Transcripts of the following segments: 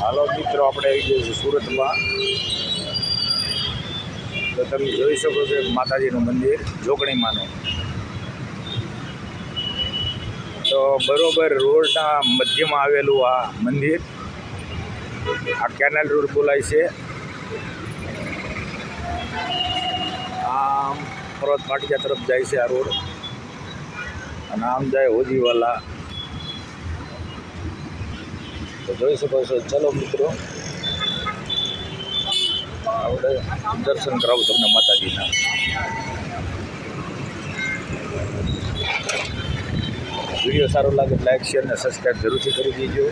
હાલો મિત્રો, આપણે આવી ગયા છીએ સુરતમાં. તો તમે જોઈ શકો છો માતાજીનું મંદિર, જોગણીમાંનું. તો બરોબર રોડના મધ્યમાં આવેલું આ મંદિર. આ કેનાલ રોડ બોલાય છે. આમ પર્વત પાટિયા તરફ જાય છે આ રોડ. અને આમ જાય હોજીવાલા. તો જોઈ શકો છો. ચલો મિત્રો. આપણે દર્શન કરાવું તમને માતાજીના. વીડિયો સારો લાગે લાઈક શેર અને સબસ્ક્રાઈબ જરૂરથી કરી દેજો.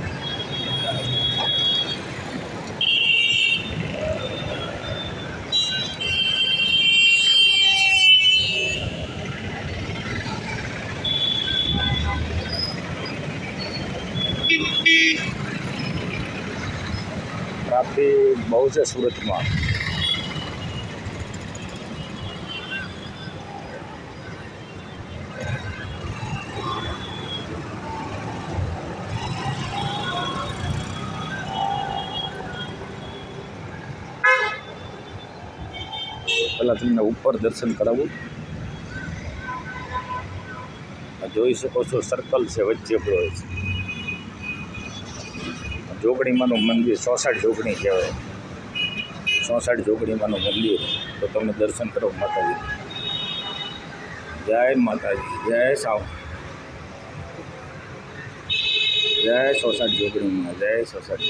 ટ્રાફિક બહુ છે સુરતમાં. પહેલાં તમને ઉપર દર્શન કરાવું. જોઈ શકો છો સર્કલ છે, વચ્ચે પેલો છે. જોગણીમાંનું મંદિર ચોસઠ જોગણી કહેવાય. ચોસઠ જોગણીમાંનું મંદિર. તો તમે દર્શન કરો માતાજી. જય માતાજી, જય સાવ, જય ચોસઠ જોગણીમાં, જય સોસાટ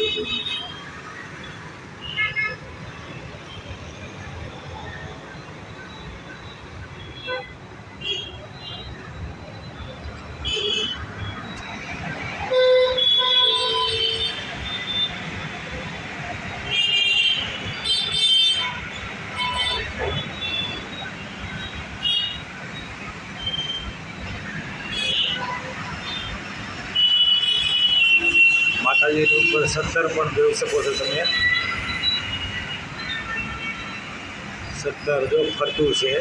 માતાજીની ઉપર સત્તર પણ જોઈ શકો છો તમે. સત્તર જો ફરતું છે.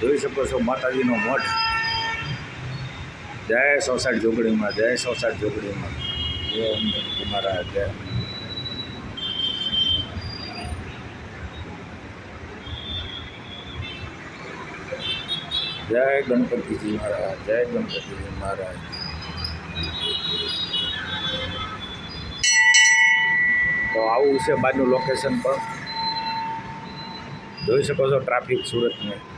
જોઈ શકો છો માતાજીનો મઠ જય સોસાટ જોગડીમાં, જય સોસાટ જોગડીમાં. જય અંબેમાજી જય. જય ગણપતિજી મહારાજ, જય ગણપતિજી મહારાજ. તો આવું છે બહારનું લોકેશન પણ. જોઈ શકો છો ટ્રાફિક સુરતને.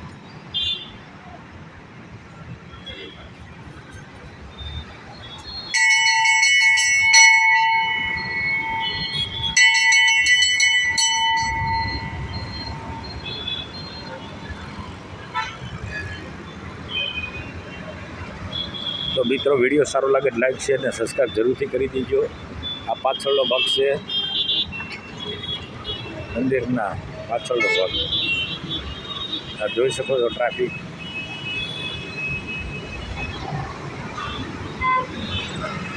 તો મિત્રો, વીડિયો સારો લાગે લાઈક શેર અને સબસ્ક્રાઈબ જરૂરથી કરી દેજો. આ પાછળનો ભાગ છે મંદિરના પાછળનો ભાગ. આ જોઈ શકો છો ટ્રાફિક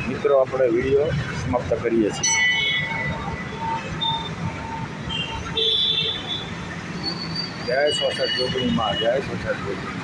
મિત્રો, આપણે વીડિયો સમાપ્ત કરીએ છીએ. જય સોસાટ જોગણીમાં જય સ્વસાદ જોગણી